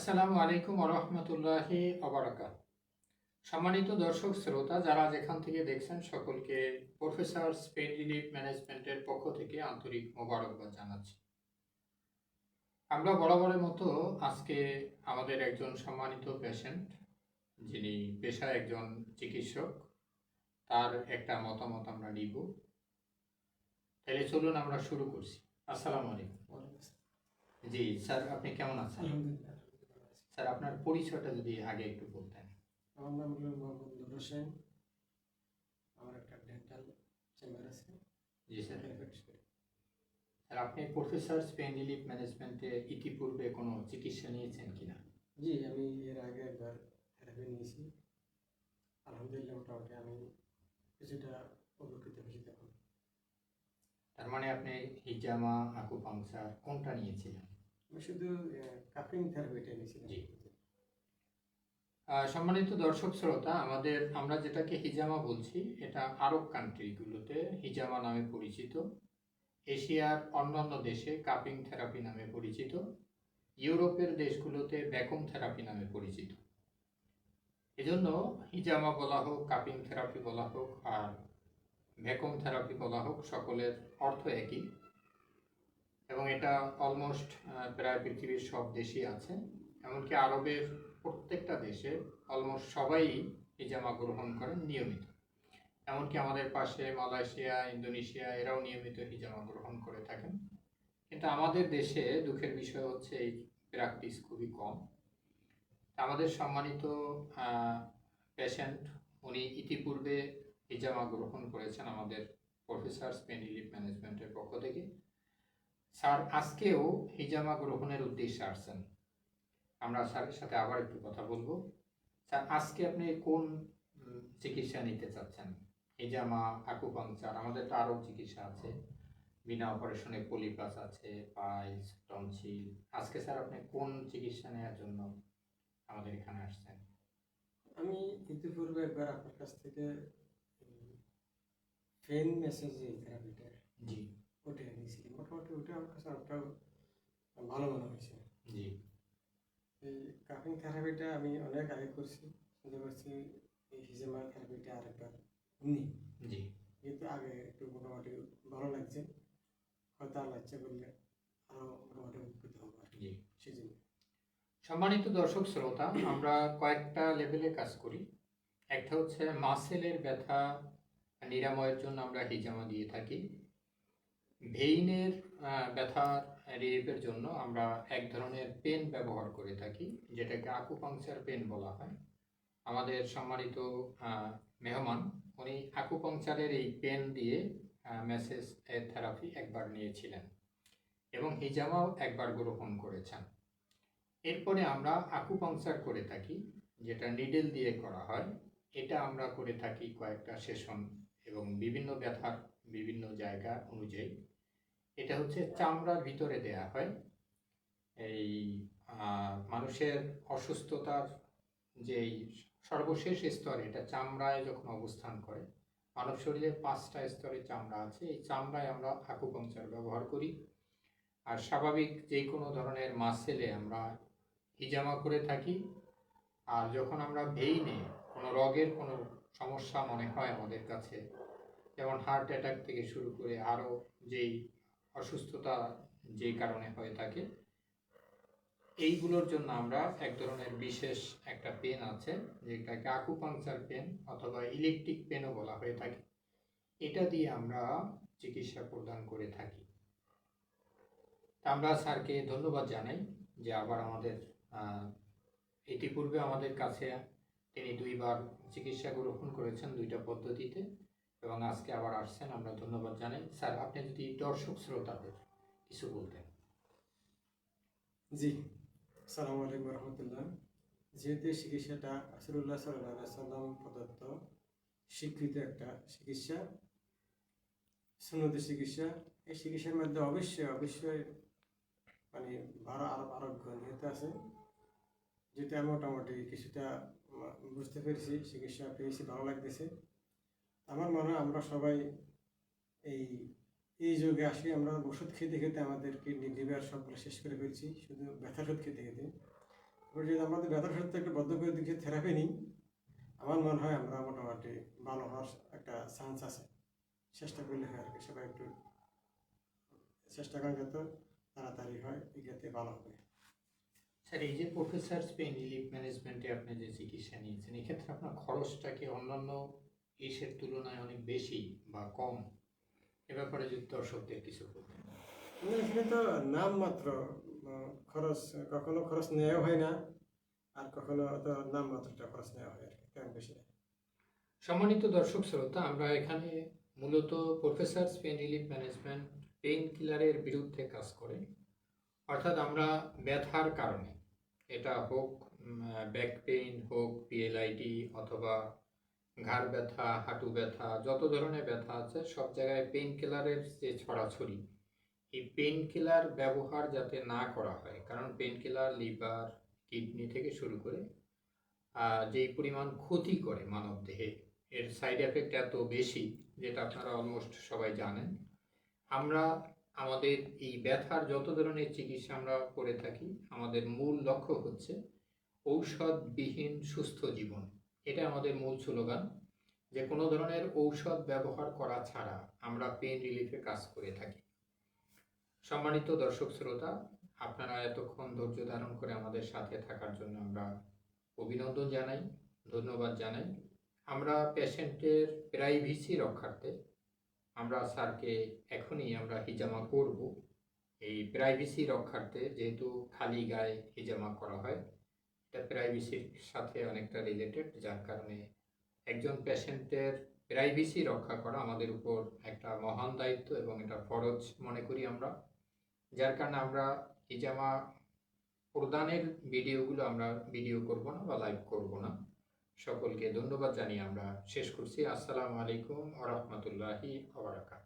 আসসালামু আলাইকুম রহমতুল্লাহি অবরাকাত সম্মানিত দর্শক শ্রোতা যারা যেখান থেকে দেখছেন সকলকে প্রফেসর স্পেন রিলিফ ম্যানেজমেন্টের পক্ষ থেকে আন্তরিক মোবারকবাদ জানাচ্ছি। আমরা বরাবরের মতো আজকে আমাদের একজন সম্মানিত পেশেন্ট যিনি পেশায় একজন চিকিৎসক তার একটা মতামত আমরা নিব। তাহলে চলুন আমরা শুরু করছি। আসসালামু আলাইকুম। জি স্যার আপনি কেমন আছেন? আলহামদুলিল্লাহ। স্যার আপনার পরিচয়টা যদি আগে একটু বলতেন। আমার নাম হলো মোহাম্মদ নুর হোসেন। আমার একটা ডেন্টাল চেম্বার আছে। জি স্যার। স্যার আপনি প্রফেসর স্পেন রিলিফ ম্যানেজমেন্টে ইতিপূর্বে কোনো চিকিৎসা নিয়েছেন কিনা? জি আমি এর আগে একবার থেরাপি নিয়েছি। আলহামদুলিল্লাহ মোটামুটি আমি কিছুটা উপকৃত হয়েছি তখন তার মানে আপনি হিজামা আকুপাংচার কোনটা নিয়েছিলেন? শুধু কাপিং থেরাপিটা নিয়েছিলাম। সম্মানিত দর্শক শ্রোতা, আমাদের, আমরা যেটাকে হিজামা বলছি, এটা আরব কান্ট্রিগুলোতে হিজামা নামে পরিচিত। এশিয়ার অন্যান্য দেশে কাপিং থেরাপি নামে পরিচিত। ইউরোপের দেশগুলোতে ব্যাকম থেরাপি নামে পরিচিত। এজন্য হিজামা বলা হোক কাপিং থেরাপি বলা হোক, আর ভ্যাকুম থেরাপি বলা হোক, সকলের অর্থ একই। এবং এটা অলমোস্ট প্রায় পৃথিবীর সব দেশেই আছে। এমনকি আরবের প্রত্যেকটা দেশে অলমোস্ট সবাই হিজামা গ্রহণ করেন নিয়মিত। এমনকি আমাদের পাশে মালয়েশিয়া, ইন্দোনেশিয়া, এরাও নিয়মিত হিজামা গ্রহণ করে থাকেন। কিন্তু আমাদের দেশে দুঃখের বিষয় হচ্ছে এই প্র্যাকটিস খুবই কম। আমাদের সম্মানিত পেশেন্ট উনি ইতিপূর্বে হিজামা গ্রহণ করেছেন আমাদের প্রফেসর স্পেন রিলিফ ম্যানেজমেন্টের পক্ষ থেকে। স্যার আজকেও হিজামা গ্রহণের উদ্দেশ্যে আসছেন। আমরা স্যারের সাথে আবার একটু কথা বলব। স্যার আজকে আপনি কোন চিকিৎসা নিতে চাচ্ছেন? হিজামা আকুপাংচার আমাদের তো আরও চিকিৎসা আছে। বিনা অপারেশনে পলিপ্লাস আছে পাইলস টনসিল আজকে স্যার আপনি কোন চিকিৎসা নেওয়ার জন্য আমাদের এখানে আসছেন? আমি ইতিপূর্বে একবার আপনার কাছ থেকে ফেন মেসেজ যে থেরাপিটা জি। ওটা নিয়েছি। মোটামুটি ওটা আমার কাছে অনেকটা ভালো মনে হয়েছে। জি। এই কাপিং থেরাপিটা আমি অনেক আগে করছি চিন্তা করছি এই হিজেমা থেরাপিটা আরেকবার নিই। জি। কিন্তু আগে একটু মোটামুটি ভালো লাগছে হয়তো আর লাগছে করলে আরও মোটামুটি উপকৃত হব আর কি। সেই জন্য সম্মানিত দর্শক শ্রোতা আমরা কয়েকটা লেভেলে কাজ করি। একটা হচ্ছে মাসেলের ব্যথা নিরাময়ের জন্য আমরা হিজামা দিয়ে থাকি। ভেইনের আহ, ব্যথার রিলিফের জন্য আমরা এক ধরনের পেন ব্যবহার করে থাকি যেটাকে আকুপাংচার পেন বলা হয়। আমাদের সম্মানিত মেহমান উনি আকুপাংচারের এই পেন দিয়ে মেসেজ থেরাপি একবার নিয়েছিলেন এবং হিজামাও একবার গ্রহণ করেছেন। এরপরে আমরা আকুপাংচার করে থাকি যেটা নিডেল দিয়ে করা হয়। এটা আমরা করে থাকি কয়েকটা সেশন এবং বিভিন্ন ব্যথার বিভিন্ন জায়গা অনুযায়ী। এটা হচ্ছে চামড়ার ভিতরে দেয়া হয়। এই মানুষের অসুস্থতার যেই সর্বশেষ স্তর, এটা চামড়ায় যখন অবস্থান করে, মানব শরীরে পাঁচটা স্তরে চামড়া আছে। এই চামড়ায় আমরা আকুপাংচার ব্যবহার করি। আর স্বাভাবিক যে কোনো ধরনের মাসেলে আমরা হিজামা করে থাকি। আর যখন আমরা ভেইনে কোনো রোগের কোনো সমস্যা মনে হয় আমাদের কাছে, যেমন হার্ট অ্যাটাক থেকে শুরু করে আরও যেই অসুস্থতা যেই কারণে হয়ে থাকে, এইগুলোর জন্য আমরা এক ধরনের বিশেষ একটা পেন আছে, যেটাকে আকুপাংচার পেন অথবা ইলেকট্রিক পেনও বলা হয়ে থাকে। এটা দিয়ে আমরা চিকিৎসা প্রদান করে থাকি। আমরা স্যারকে ধন্যবাদ জানাই যে আবার আমাদের ইতিপূর্বে আমাদের কাছে তিনি দুইবার চিকিৎসা গ্রহণ করেছেন দুইটা পদ্ধতিতে। এবং আজকে আবার আসছেন, আমরা ধন্যবাদ জানাই। স্যার, আপনি যদি দর্শক শ্রোতাদের কিছু বলতেন। জি, আসসালামু আলাইকুম রহমতুল্লাহ। যেহেতু চিকিৎসাটা আসরুল্লাহ সাল্লাম প্রদত্ত স্বীকৃত একটা চিকিৎসা, সুন্নতি চিকিৎসা, এই চিকিৎসার মধ্যে অবশ্যই অবশ্যই মানে ভালো আরও আরোগ্য নিহিত আছে। যেটা মোটামুটি কিছুটা বুঝতে পেরেছি, চিকিৎসা পেয়েছি, ভালো লাগতেছে। আমার মনে হয় আমরা সবাই এই এই যুগে আসি, আমরা ওষুধ খেতে খেতে আমাদের কিডনি লিভার সবগুলো শেষ করে ফেলছি, শুধু ব্যথার ওষুধ খেতে খেতে। এবার যদি আমাদের ব্যথার সত্ত্বে একটু বদ্ধ করে দিকে থেরাপি নিই, আমার মনে হয় আমরা মোটামুটি ভালো হওয়ার একটা চান্স আছে। চেষ্টা করলে হয় আর কি, সবাই একটু চেষ্টা করেন যত তাড়াতাড়ি হয় এক্ষেত্রে ভালো হবে। স্যার, এই যে প্রফেসর পেইন রিলিফ ম্যানেজমেন্টে আপনি যে চিকিৎসা নিয়েছেন, এক্ষেত্রে আপনার খরচটা কি অন্যান্য ইসের তুলনায় অনেক বেশি বা কম। এ ব্যাপারে যদি দর্শকদের কিছু বলতেন না, এখানে তো নাম মাত্র খরচ কখনো খরচ নেওয়া হয় না আর কখনো তো নাম মাত্রটা খরচ নেওয়া হয় আর কি তেমন বেশি না। সম্মানিত দর্শক শ্রোতা আমরা এখানে মূলত professor pain relief management pain কিলারের বিরুদ্ধে কাজ করে। অর্থাৎ আমরা ব্যথার কারণে এটা হোক ব্যাক পেইন হোক পিএলআইডি অথবা ঘাড় ব্যথা, হাঁটু ব্যথা, যত ধরনের ব্যথা আছে, সব জায়গায় পেইন কিলারের যে ছড়াছড়ি, এই পেইন কিলার ব্যবহার যাতে না করা হয়, কারণ পেইন কিলার লিভার কিডনি থেকে শুরু করে যেই পরিমাণ ক্ষতি করে মানব দেহে, এর সাইড এফেক্ট এত বেশি, যেটা আপনারা অলমোস্ট সবাই জানেন, আমরা, আমাদের এই ব্যথার যত ধরনের চিকিৎসা আমরা করে থাকি, আমাদের মূল লক্ষ্য হচ্ছে ঔষধবিহীন সুস্থ জীবন। এটা আমাদের মূল স্লোগান। যে কোনো ধরনের ঔষধ ব্যবহার করা ছাড়া আমরা পেন রিলিফে কাজ করে থাকি। সম্মানিত দর্শক শ্রোতা, আপনারা এতক্ষণ ধৈর্য ধারণ করে আমাদের সাথে থাকার জন্য আমরা অভিনন্দন জানাই, ধন্যবাদ জানাই। আমরা পেশেন্টের প্রাইভেসি রক্ষার্থে আমরা স্যারকে এখনই আমরা হিজামা করব। এই প্রাইভেসি রক্ষার্থে যেহেতু খালি গায়ে হিজামা করা হয় এটা প্রাইভেসির সাথে অনেকটা রিলেটেড যার কারণে একজন পেশেন্টের প্রাইভেসি রক্ষা করা আমাদের উপর একটা মহান দায়িত্ব এবং এটা ফরজ মনে করি আমরা। যার কারণে আমরা হিজামা প্রদানের ভিডিওগুলো আমরা ভিডিও করব না বা লাইভ করব না। সকলকে ধন্যবাদ জানিয়ে আমরা শেষ করছি। আসসালামু আলাইকুম আ রহমতুল্লাহি আবরাকাত